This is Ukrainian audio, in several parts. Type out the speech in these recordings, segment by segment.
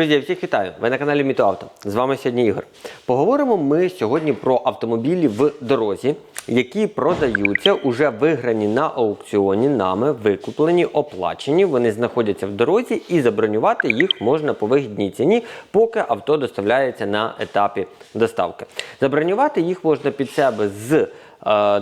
Друзі, всіх вітаю! Ви на каналі Мітоавто. З вами сьогодні Ігор. Поговоримо ми сьогодні про автомобілі в дорозі, які продаються, уже виграні на аукціоні, нами викуплені, оплачені. Вони знаходяться в дорозі і забронювати їх можна по вигідній ціні, поки авто доставляється на етапі доставки. Забронювати їх можна під себе з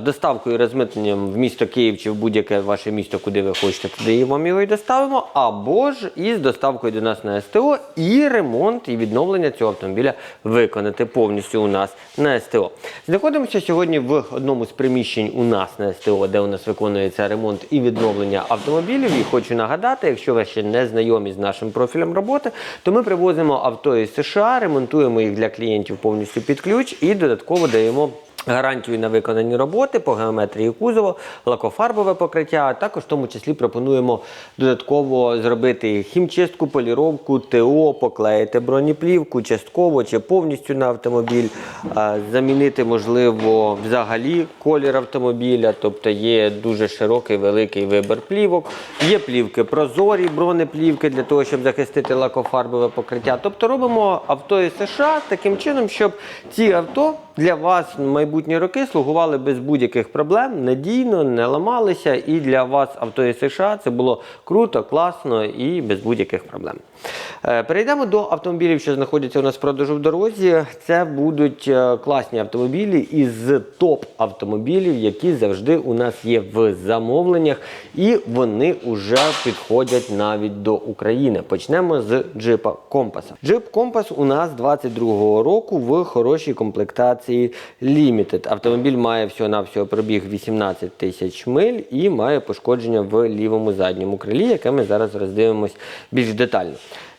доставкою і розмитненням в місто Київ чи в будь-яке ваше місто, куди ви хочете, туди вам його і доставимо, або ж із доставкою до нас на СТО і ремонт і відновлення цього автомобіля виконати повністю у нас на СТО. Знаходимося сьогодні в одному з приміщень у нас на СТО, де у нас виконується ремонт і відновлення автомобілів. І хочу нагадати, якщо ви ще не знайомі з нашим профілем роботи, то ми привозимо авто із США, ремонтуємо їх для клієнтів повністю під ключ і додатково даємо. Гарантію на виконані роботи по геометрії кузова, лакофарбове покриття. А також в тому числі пропонуємо додатково зробити хімчистку, поліровку, ТО, поклеїти бронеплівку частково чи повністю на автомобіль, замінити можливо взагалі колір автомобіля, тобто є дуже широкий великий вибір плівок. Є плівки прозорі, бронеплівки для того, щоб захистити лакофарбове покриття. Тобто робимо авто із США таким чином, щоб ці авто для вас майбутні роки слугували без будь-яких проблем, надійно, не ламалися. І для вас авто із США це було круто, класно і без будь-яких проблем. Е, Перейдемо до автомобілів, що знаходяться у нас в продажу в дорозі. Це будуть е, класні автомобілі із топ автомобілів, які завжди у нас є в замовленнях, і вони вже підходять навіть до України. Почнемо з джипа Компаса. Джип Компас у нас 22-го року в хорошій комплектації Limited. Автомобіль має всього-навсього пробіг 18 тисяч миль і має пошкодження в лівому задньому крилі, яке ми зараз роздивимось більш детально.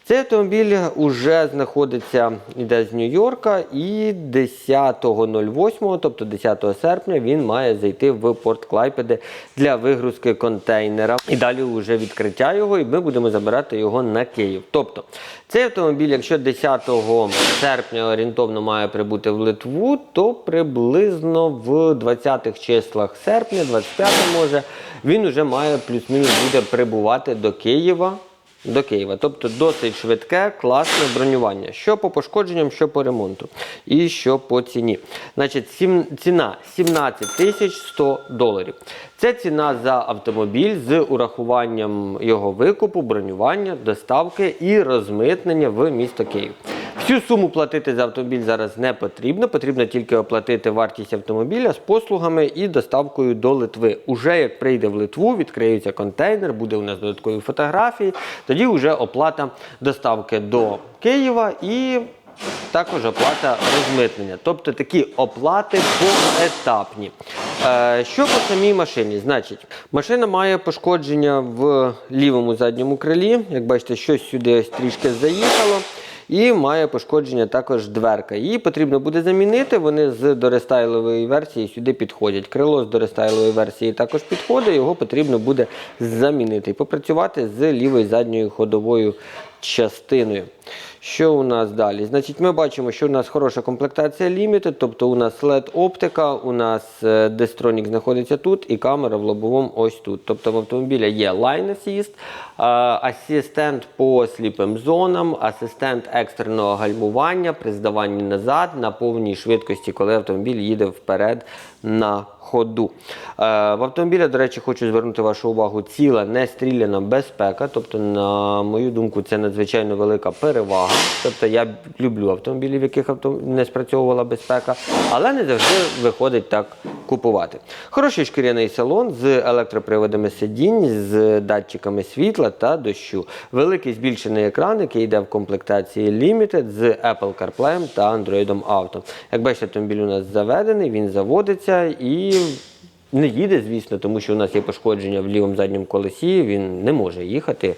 Цей автомобіль уже знаходиться, іде з Нью-Йорка, і 10.08, тобто 10 серпня, він має зайти в порт Клайпеди для вигрузки контейнера. І далі вже відкриття його, і ми будемо забирати його на Київ. Тобто, цей автомобіль, якщо 10 серпня орієнтовно має прибути в Литву, то приблизно в 20-х числах серпня, 25 може, він вже має плюс-мінус буде прибувати до Києва до Києва. Тобто досить швидке, класне бронювання. Що по пошкодженням, що по ремонту. І що по ціні. Значить, ціна 17 тисяч 100 доларів. Це ціна за автомобіль з урахуванням його викупу, бронювання, доставки і розмитнення в місто Київ. Всю суму платити за автомобіль зараз не потрібно. Потрібно тільки оплатити вартість автомобіля з послугами і доставкою до Литви. Уже як прийде в Литву, відкриється контейнер, буде у нас додаткові фотографії. Тоді вже оплата доставки до Києва і також оплата розмитнення. Тобто такі оплати поетапні. Е, що по самій машині? Значить, машина має пошкодження в лівому задньому крилі. Як бачите, щось сюди ось трішки заїхало. І має пошкодження також дверка. Її потрібно буде замінити. Вони з дорестайлової версії сюди підходять. Крило з дорестайлової версії також підходить, його потрібно буде замінити і попрацювати з лівою задньою ходовою частиною. Що у нас далі? Значить, ми бачимо, що у нас хороша комплектація Limited, тобто у нас LED оптика, у нас е, Destronic знаходиться тут і камера в лобовому ось тут. Тобто в автомобіля є Line Assist, асистент по сліпим зонам, асистент екстреного гальмування при здаванні назад на повній швидкості, коли автомобіль їде вперед на ходу. Е, В автомобіля, до речі, хочу звернути вашу увагу, ціла не стріляна безпека. Тобто, на мою думку, це надзвичайно велика перевага. Тобто я люблю автомобілі, в яких авто... не спрацьовувала безпека, але не завжди виходить так купувати. Хороший шкіряний салон з електроприводами сидінь, з датчиками світла та дощу. Великий збільшений екран, який йде в комплектації Limited з Apple CarPlay та Android Auto. Як бачите, автомобіль у нас заведений, він заводиться і не їде, звісно, тому що у нас є пошкодження в лівому задньому колесі, він не може їхати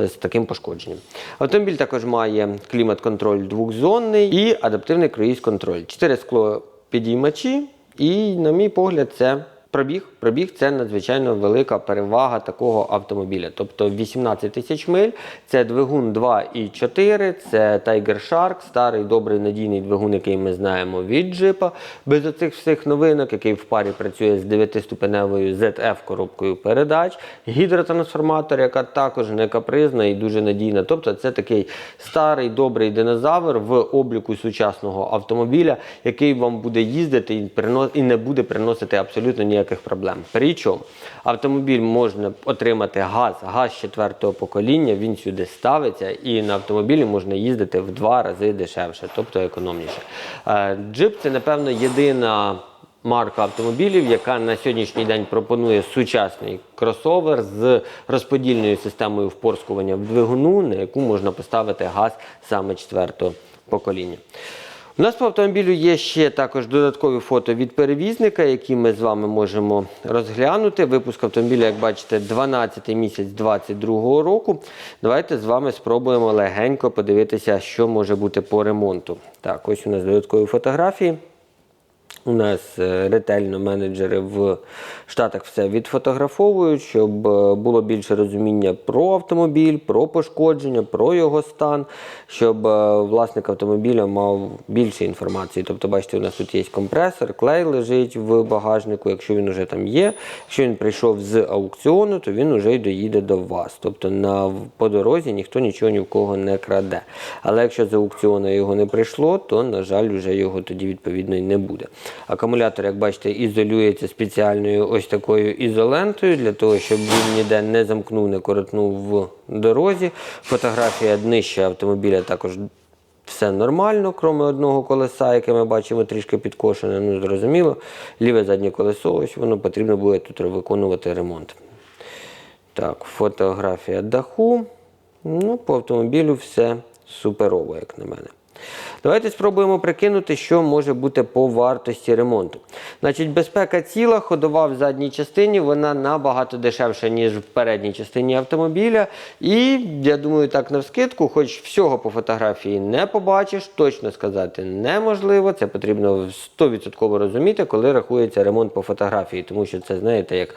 е, з таким пошкодженням. Автомобіль також має клімат-контроль двохзонний і адаптивний круїз-контроль. Чотири скло підіймачі, і, на мій погляд, це Пробіг, пробіг це надзвичайно велика перевага такого автомобіля. Тобто 18 тисяч миль, це двигун 2,4, це Tiger Shark, старий добрий надійний двигун, який ми знаємо від джипа, без оцих всіх новинок, який в парі працює з 9-ступеневою ZF коробкою передач, гідротрансформатор, яка також не капризна і дуже надійна. Тобто це такий старий добрий динозавр в обліку сучасного автомобіля, який вам буде їздити і не буде приносити абсолютно ніяких проблем. Причому автомобіль можна отримати газ, газ четвертого покоління, він сюди ставиться, і на автомобілі можна їздити в два рази дешевше, тобто економніше. Е, Джип це, напевно, єдина. Марка автомобілів, яка на сьогоднішній день пропонує сучасний кросовер з розподільною системою впорскування в двигуну, на яку можна поставити газ саме четвертого покоління. У нас по автомобілю є ще також додаткові фото від перевізника, які ми з вами можемо розглянути. Випуск автомобіля, як бачите, 12 місяць 2022 року. Давайте з вами спробуємо легенько подивитися, що може бути по ремонту. Так, ось у нас додаткові фотографії. У нас е, ретельно менеджери в Штатах все відфотографовують, щоб е, було більше розуміння про автомобіль, про пошкодження, про його стан, щоб е, власник автомобіля мав більше інформації. Тобто, бачите, у нас тут є компресор, клей лежить в багажнику. Якщо він вже там є, якщо він прийшов з аукціону, то він вже й доїде до вас. Тобто на, по дорозі ніхто нічого ні в кого не краде. Але якщо з аукціону його не прийшло, то, на жаль, вже його тоді відповідно і не буде. Акумулятор, як бачите, ізолюється спеціальною ось такою ізолентою для того, щоб він ніде не замкнув, не коротнув в дорозі. Фотографія днища автомобіля також все нормально, крім одного колеса, яке ми бачимо трішки підкошене. Ну, зрозуміло. Ліве заднє колесо, ось воно потрібно буде тут виконувати ремонт. Так, фотографія даху. Ну, по автомобілю все суперово, як на мене. Давайте спробуємо прикинути, що може бути по вартості ремонту. Значить, безпека ціла, ходова в задній частині, вона набагато дешевша, ніж в передній частині автомобіля. І я думаю, так навскидку, хоч всього по фотографії не побачиш, точно сказати неможливо. Це потрібно 100% розуміти, коли рахується ремонт по фотографії, тому що це, знаєте, як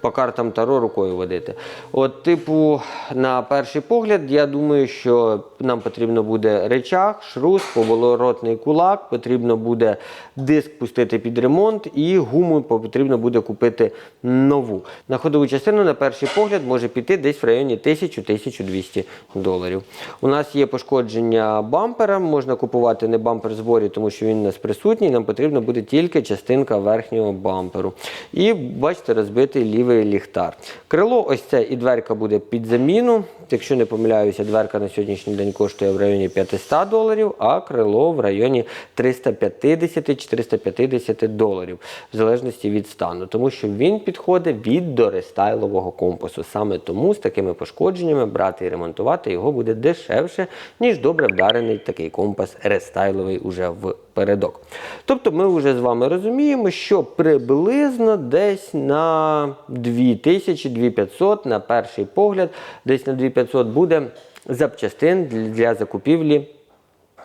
по картам Таро рукою водити. От, типу, на перший погляд, я думаю, що нам потрібно буде речах, шрус, поворотний кулак, потрібно буде диск пустити під ремонт і гуму потрібно буде купити нову. На ходову частину, на перший погляд, може піти десь в районі 1000-1200 доларів. У нас є пошкодження бампера, можна купувати не бампер зборі, тому що він у нас присутній. Нам потрібно буде тільки частинка верхнього бамперу. І бачите, розбитий лівий ліхтар. Крило, ось це і дверка буде під заміну. Якщо не помиляюся, дверка на сьогоднішній день коштує в районі 500 доларів, а крило в районі 350-450 доларів, в залежності від стану. Тому що він підходить від дорестайлового компасу. Саме тому з такими пошкодженнями брати і ремонтувати його буде дешевше, ніж добре вдарений такий компас рестайловий уже в передок. Тобто ми вже з вами розуміємо, що приблизно десь на 2000-2500 на перший погляд, десь на 2500 буде запчастин для закупівлі.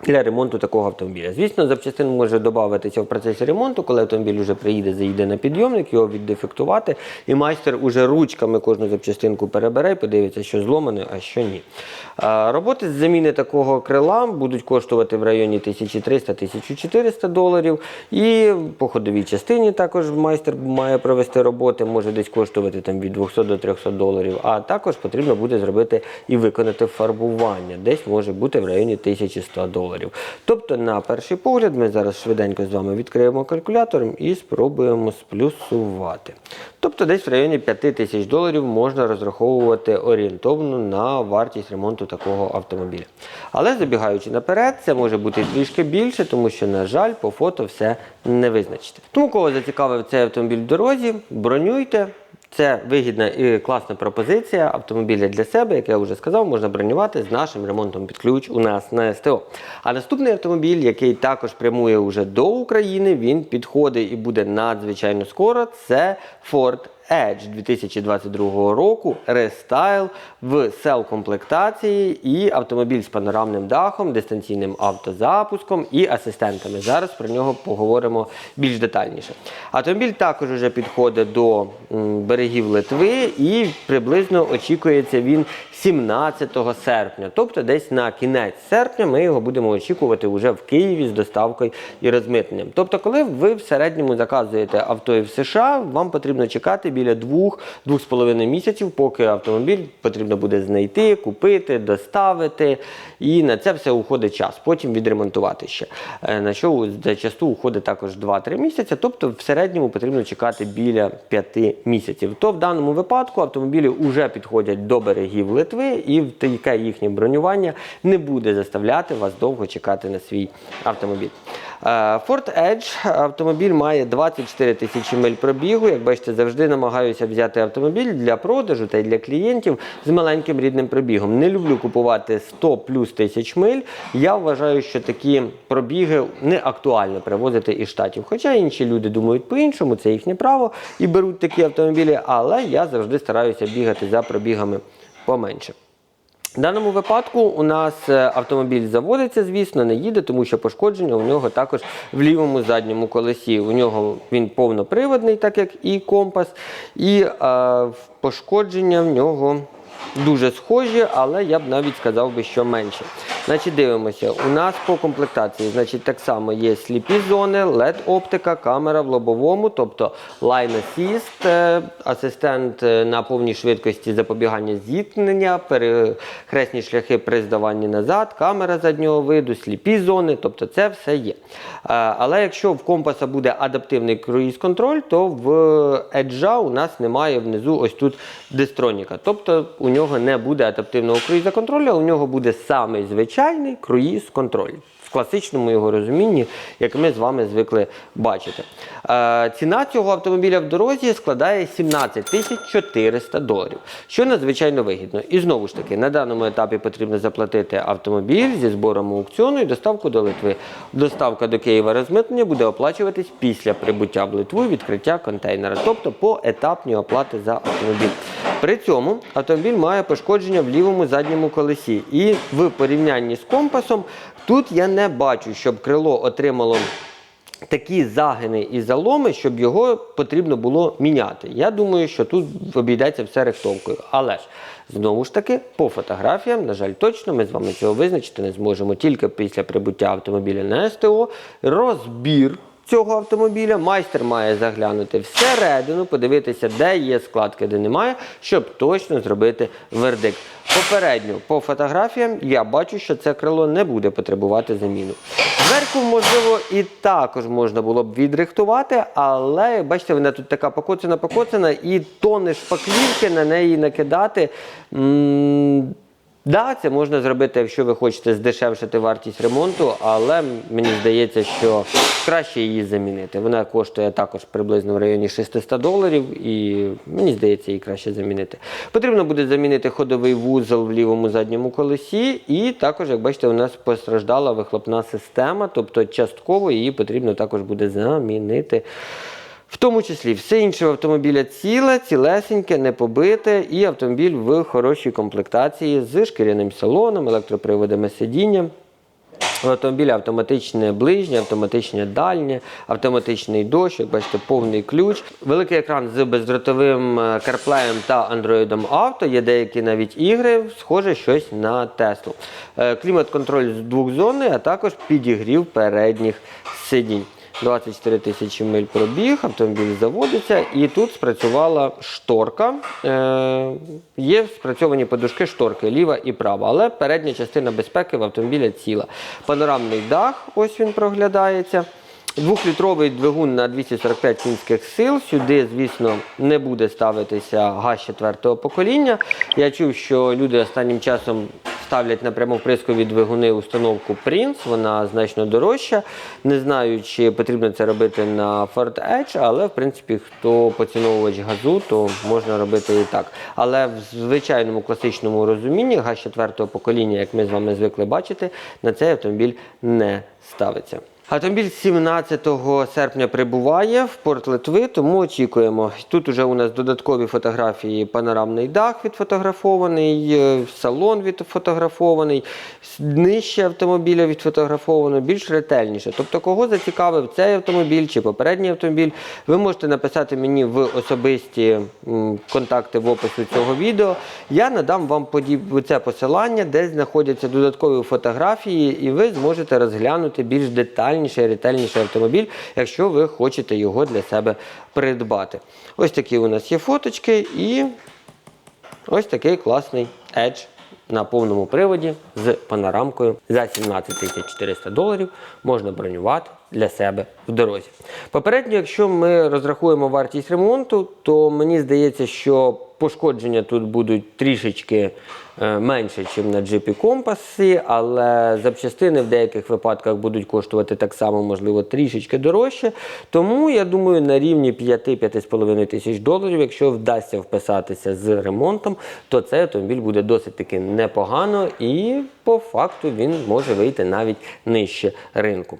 Для ремонту такого автомобіля. Звісно, запчастин може додатися в процесі ремонту, коли автомобіль вже приїде, заїде на підйомник, його віддефектувати, і майстер уже ручками кожну запчастинку перебере і подивиться, що зломане, а що ні. Роботи з заміни такого крила будуть коштувати в районі 1300-1400 доларів. І по ходовій частині також майстер має провести роботи, може десь коштувати там, від 200 до 300 доларів. А також потрібно буде зробити і виконати фарбування, десь може бути в районі 1100 доларів. Тобто, на перший погляд, ми зараз швиденько з вами відкриємо калькулятор і спробуємо сплюсувати. Тобто, десь в районі 5000 доларів можна розраховувати орієнтовно на вартість ремонту такого автомобіля. Але забігаючи наперед, це може бути трішки більше, тому що, на жаль, по фото все не визначите. Тому, кого зацікавив цей автомобіль в дорозі, бронюйте. Це вигідна і класна пропозиція автомобіля для себе, як я вже сказав, можна бронювати з нашим ремонтом під ключ у нас на СТО. А наступний автомобіль, який також прямує уже до України, він підходить і буде надзвичайно скоро. Це Ford Edge 2022 року, рестайл в сел-комплектації і автомобіль з панорамним дахом, дистанційним автозапуском і асистентами. Зараз про нього поговоримо більш детальніше. Автомобіль також вже підходить до берегів Литви і приблизно очікується він 17 серпня. Тобто десь на кінець серпня ми його будемо очікувати вже в Києві з доставкою і розмитненням. Тобто, коли ви в середньому заказуєте авто в США, вам потрібно чекати біля 2-2,5 місяців, поки автомобіль потрібно буде знайти, купити, доставити. І на це все уходить час. Потім відремонтувати ще. Е, На що зачасту уходить також 2-3 місяці. Тобто в середньому потрібно чекати біля 5 місяців. То в даному випадку автомобілі вже підходять до берегів Литви, і таке їхнє бронювання не буде заставляти вас довго чекати на свій автомобіль. Е, Ford Edge автомобіль має 24 тисячі миль пробігу. Як бачите, завжди намагаюся взяти автомобіль для продажу та й для клієнтів з маленьким рідним пробігом. Не люблю купувати 100 плюс тисяч миль. Я вважаю, що такі пробіги не актуально привозити із штатів. Хоча інші люди думають по-іншому, це їхнє право і беруть такі автомобілі, але я завжди стараюся бігати за пробігами поменше. В даному випадку у нас е, автомобіль заводиться, звісно, не їде, тому що пошкодження у нього також в лівому задньому колесі. У нього він повноприводний, так як і компас, і е, пошкодження в нього дуже схожі, але я б навіть сказав би, що менше. Значить, дивимося. У нас по комплектації, значить, так само є сліпі зони, LED-оптика, камера в лобовому, тобто Line Assist, е, асистент е, на повній швидкості запобігання зіткнення, перехресні шляхи при здаванні назад, камера заднього виду, сліпі зони, тобто це все є. Е, Але якщо в компаса буде адаптивний круїз-контроль, то в Edge у нас немає внизу ось тут дистроніка. Тобто у нього не буде адаптивного круїза-контролю, а у нього буде самий звичайний круїз-контроль. В класичному його розумінні, як ми з вами звикли бачити. Е, ціна цього автомобіля в дорозі складає 17 тисяч 400 доларів, що надзвичайно вигідно. І знову ж таки, на даному етапі потрібно заплатити автомобіль зі збором аукціону і доставку до Литви. Доставка до Києва розмитнення буде оплачуватись після прибуття в Литву і відкриття контейнера, тобто по етапній оплати за автомобіль. При цьому автомобіль має пошкодження в лівому задньому колесі. І в порівнянні з компасом тут я не бачу, щоб крило отримало такі загини і заломи, щоб його потрібно було міняти. Я думаю, що тут обійдеться все рихтовкою. Але ж знову ж таки, по фотографіям, на жаль, точно ми з вами цього визначити не зможемо тільки після прибуття автомобіля на СТО. Розбір. Цього автомобіля майстер має заглянути всередину, подивитися, де є складки, де немає, щоб точно зробити вердикт. Попередньо по фотографіям я бачу, що це крило не буде потребувати заміну. Зверху, можливо, і також можна було б відрихтувати, але бачите, вона тут така покоцана, покоцана, і тони шпаклівки на неї накидати. Да, це можна зробити, якщо ви хочете здешевшити вартість ремонту, але мені здається, що краще її замінити. Вона коштує також приблизно в районі 600 доларів, і мені здається, її краще замінити. Потрібно буде замінити ходовий вузол в лівому задньому колесі, і також, як бачите, у нас постраждала вихлопна система, тобто частково її потрібно також буде замінити. В тому числі все інше в автомобіля ціле, цілесеньке, не побите, і автомобіль в хорошій комплектації з шкіряним салоном, електроприводами сидіння. У автомобіля автоматичне ближнє, автоматичне дальнє, автоматичний дощ, як бачите, повний ключ. Великий екран з бездротовим е, CarPlay та Android Auto. Є деякі навіть ігри, схоже щось на Теслу. Е, Клімат-контроль з двохзонний, а також підігрів передніх сидінь. 24 тисячі миль пробіг, автомобіль заводиться, і тут спрацювала шторка. Е, є спрацьовані подушки шторки, ліва і права, але передня частина безпеки в автомобіля ціла. Панорамний дах, ось він проглядається. Двохлітровий двигун на 245 кінських сил. Сюди, звісно, не буде ставитися газ четвертого покоління. Я чув, що люди останнім часом ставлять на прямоприскові двигуни установку Prince, вона значно дорожча. Не знаю, чи потрібно це робити на Ford Edge, але в принципі, хто поціновувач газу, то можна робити і так. Але в звичайному класичному розумінні газ четвертого покоління, як ми з вами звикли бачити, на цей автомобіль не ставиться. Автомобіль 17 серпня прибуває в порт Литви, тому очікуємо. Тут уже у нас додаткові фотографії, панорамний дах відфотографований, е, салон відфотографований, нижче автомобіля відфотографовано, більш ретельніше. Тобто, кого зацікавив цей автомобіль чи попередній автомобіль, ви можете написати мені в особисті контакти в описі цього відео. Я надам вам це посилання, де знаходяться додаткові фотографії, і ви зможете розглянути більш детальніше і ретельніший автомобіль, якщо ви хочете його для себе придбати. Ось такі у нас є фоточки і ось такий класний Edge на повному приводі з панорамкою за 17 400 доларів можна бронювати для себе в дорозі. Попередньо, якщо ми розрахуємо вартість ремонту, то мені здається, що пошкодження тут будуть трішечки е, менше, ніж на джипі компасі, але запчастини в деяких випадках будуть коштувати так само, можливо, трішечки дорожче. Тому я думаю, на рівні 5-5,5 тисяч доларів, якщо вдасться вписатися з ремонтом, то цей автомобіль буде досить таки непогано і по факту він може вийти навіть нижче ринку.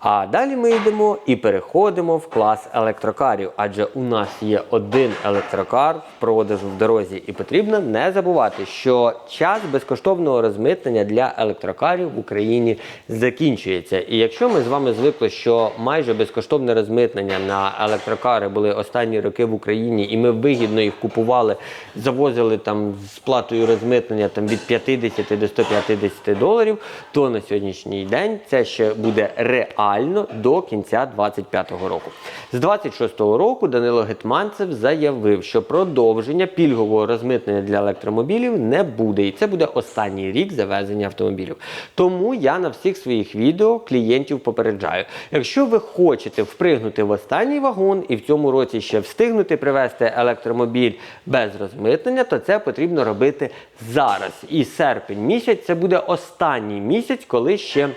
А далі ми йдемо і переходимо в клас електрокарів, адже у нас є один електрокар в продажу в дорозі, і потрібно не забувати, що час безкоштовного розмитнення для електрокарів в Україні закінчується. І якщо ми з вами звикли, що майже безкоштовне розмитнення на електрокари були останні роки в Україні, і ми вигідно їх купували, завозили там з платою розмитнення там від 50 до 150 доларів, то на сьогоднішній день це ще буде реально до кінця 2025 року. З 26-го року Данило Гетманцев заявив, що продовження пільгового розмитнення для електромобілів не буде, і це буде останній рік завезення автомобілів. Тому я на всіх своїх відео клієнтів попереджаю. Якщо ви хочете впригнути в останній вагон і в цьому році ще встигнути привезти електромобіль без розмитнення, то це потрібно робити зараз. І серпень місяць це буде останній місяць, коли ще.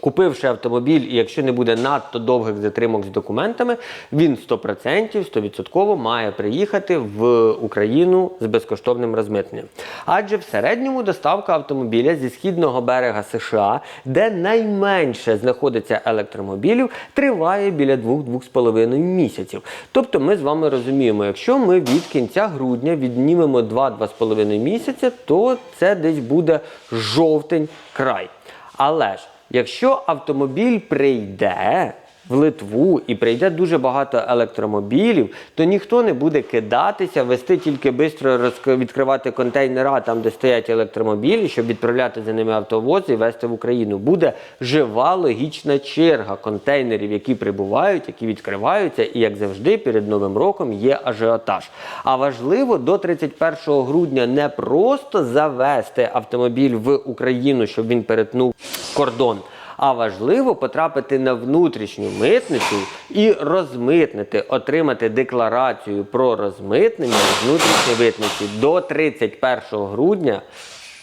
Купивши автомобіль, і якщо не буде надто довгих затримок з документами, він 100%, 100% має приїхати в Україну з безкоштовним розмитненням. Адже в середньому доставка автомобіля зі східного берега США, де найменше знаходиться електромобілів, триває біля 2-2,5 місяців. Тобто ми з вами розуміємо, якщо ми від кінця грудня віднімемо 2-2,5 місяця, то це десь буде жовтень край. Але ж Якщо автомобіль прийде в Литву і прийде дуже багато електромобілів, то ніхто не буде кидатися, вести тільки швидко відкривати контейнера там, де стоять електромобілі, щоб відправляти за ними автовози і везти в Україну. Буде жива логічна черга контейнерів, які прибувають, які відкриваються, і як завжди, перед новим роком є ажіотаж. А важливо до 31 грудня не просто завести автомобіль в Україну, щоб він перетнув кордон. А важливо потрапити на внутрішню митницю і розмитнити, отримати декларацію про розмитнення внутрішньої митниці до 31 грудня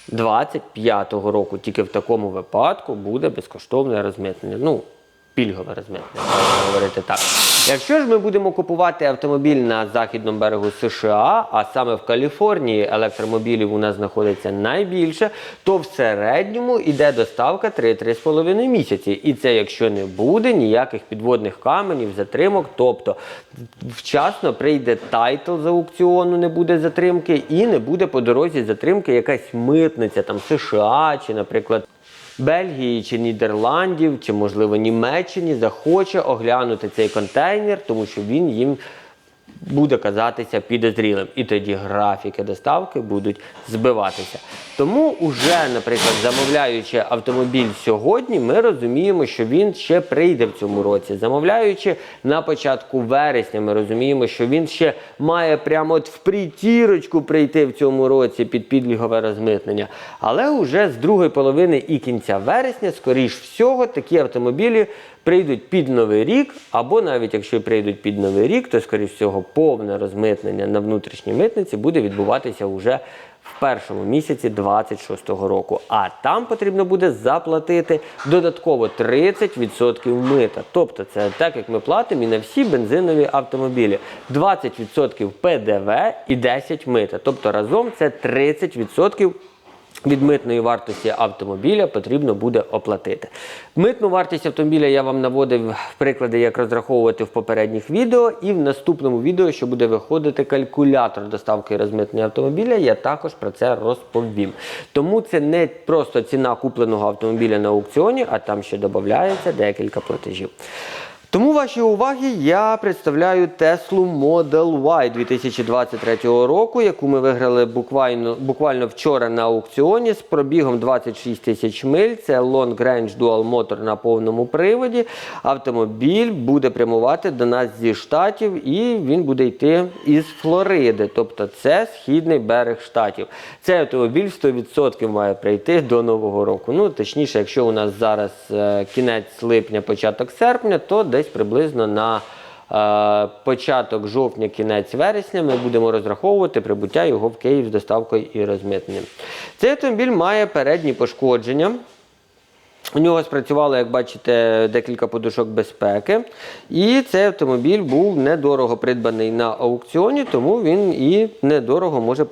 2025 року. Тільки в такому випадку буде безкоштовне розмитнення. Ну, пільгове розмитнення, можна говорити так. Якщо ж ми будемо купувати автомобіль на західному берегу США, а саме в Каліфорнії електромобілів у нас знаходиться найбільше, то в середньому йде доставка 3-3,5 місяці. І це якщо не буде ніяких підводних каменів, затримок, тобто вчасно прийде тайтл з аукціону, не буде затримки, і не буде по дорозі затримки якась митниця там США чи, наприклад. Бельгії чи Нідерландів, чи, можливо, Німеччині захоче оглянути цей контейнер, тому що він їм буде казатися підозрілим. І тоді графіки доставки будуть збиватися. Тому, уже, наприклад, замовляючи автомобіль сьогодні, ми розуміємо, що він ще прийде в цьому році. Замовляючи на початку вересня, ми розуміємо, що він ще має прямо от в притірочку прийти в цьому році під підлігове розмитнення. Але вже з другої половини і кінця вересня, скоріш всього, такі автомобілі прийдуть під новий рік, або навіть якщо прийдуть під новий рік, то скоріш всього повне розмитнення на внутрішній митниці буде відбуватися вже в першому місяці 26-го року. А там потрібно буде заплатити додатково 30% мита. Тобто це так, як ми платимо і на всі бензинові автомобілі. 20% ПДВ і 10 мита. Тобто разом це 30% від митної вартості автомобіля потрібно буде оплатити. Митну вартість автомобіля я вам наводив приклади, як розраховувати в попередніх відео, і в наступному відео, що буде виходити калькулятор доставки і розмитнення автомобіля, я також про це розповім. Тому це не просто ціна купленого автомобіля на аукціоні, а там ще додається декілька платежів. Тому вашій увагі я представляю Tesla Model Y 2023 року, яку ми виграли буквально, буквально вчора на аукціоні з пробігом 26 тисяч миль. Це Long Range Dual Motor на повному приводі. Автомобіль буде прямувати до нас зі штатів і він буде йти із Флориди. Тобто це східний берег штатів. Цей автомобіль 100% має прийти до Нового року. Ну, точніше, якщо у нас зараз е, кінець липня, початок серпня, то десь приблизно на е, початок жовтня, кінець вересня ми будемо розраховувати прибуття його в Київ з доставкою і розмитненням. Цей автомобіль має передні пошкодження. У нього спрацювало, як бачите, декілька подушок безпеки. І цей автомобіль був недорого придбаний на аукціоні, тому він і недорого може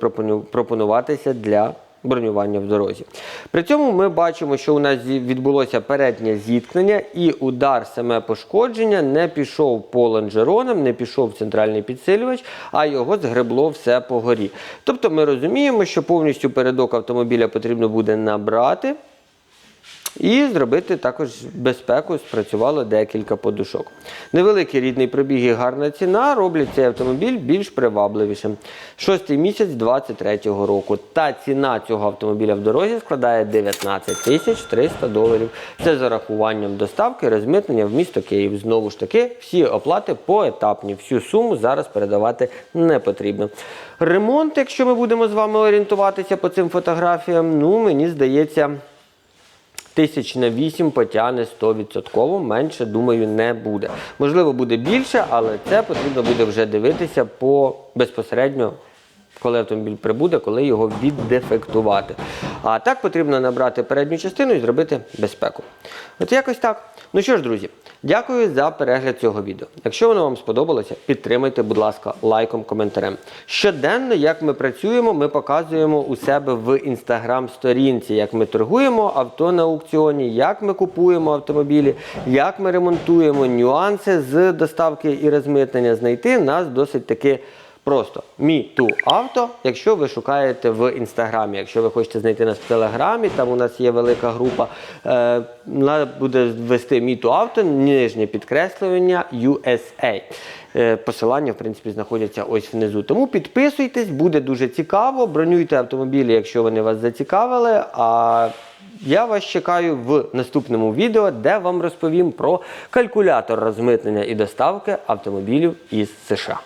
пропонуватися для бронювання в дорозі. При цьому ми бачимо, що у нас відбулося переднє зіткнення, і удар, саме пошкодження, не пішов по лонжеронам, не пішов центральний підсилювач, а його згребло все по горі. Тобто ми розуміємо, що повністю передок автомобіля потрібно буде набрати. І зробити також безпеку, спрацювало декілька подушок. Невеликий рідний пробіг і гарна ціна роблять цей автомобіль більш привабливішим. Шостий місяць 2023 року. Та ціна цього автомобіля в дорозі складає 19 тисяч 300 доларів. Це з зарахуванням доставки, розмитнення в місто Київ. Знову ж таки, всі оплати поетапні. Всю суму зараз передавати не потрібно. Ремонт, якщо ми будемо з вами орієнтуватися по цим фотографіям, ну мені здається. Тисяч на 8 потягне 100%, менше, думаю, не буде. Можливо, буде більше, але це потрібно буде вже дивитися по безпосередньо, коли автомобіль прибуде, коли його віддефектувати. А так потрібно набрати передню частину і зробити безпеку. От якось так. Ну що ж, друзі, дякую за перегляд цього відео. Якщо воно вам сподобалося, підтримайте, будь ласка, лайком, коментарем. Щоденно, як ми працюємо, ми показуємо у себе в інстаграм-сторінці, як ми торгуємо авто на аукціоні, як ми купуємо автомобілі, як ми ремонтуємо нюанси з доставки і розмитнення. Знайти нас досить таки. Просто Me Too Auto, якщо ви шукаєте в інстаграмі, якщо ви хочете знайти нас в телеграмі, там у нас є велика група. Е, вона буде ввести Me Too Auto, нижнє підкреслювання USA. Е, посилання, в принципі, знаходяться ось внизу. Тому підписуйтесь, буде дуже цікаво. Бронюйте автомобілі, якщо вони вас зацікавили. А я вас чекаю в наступному відео, де вам розповім про калькулятор розмитнення і доставки автомобілів із США.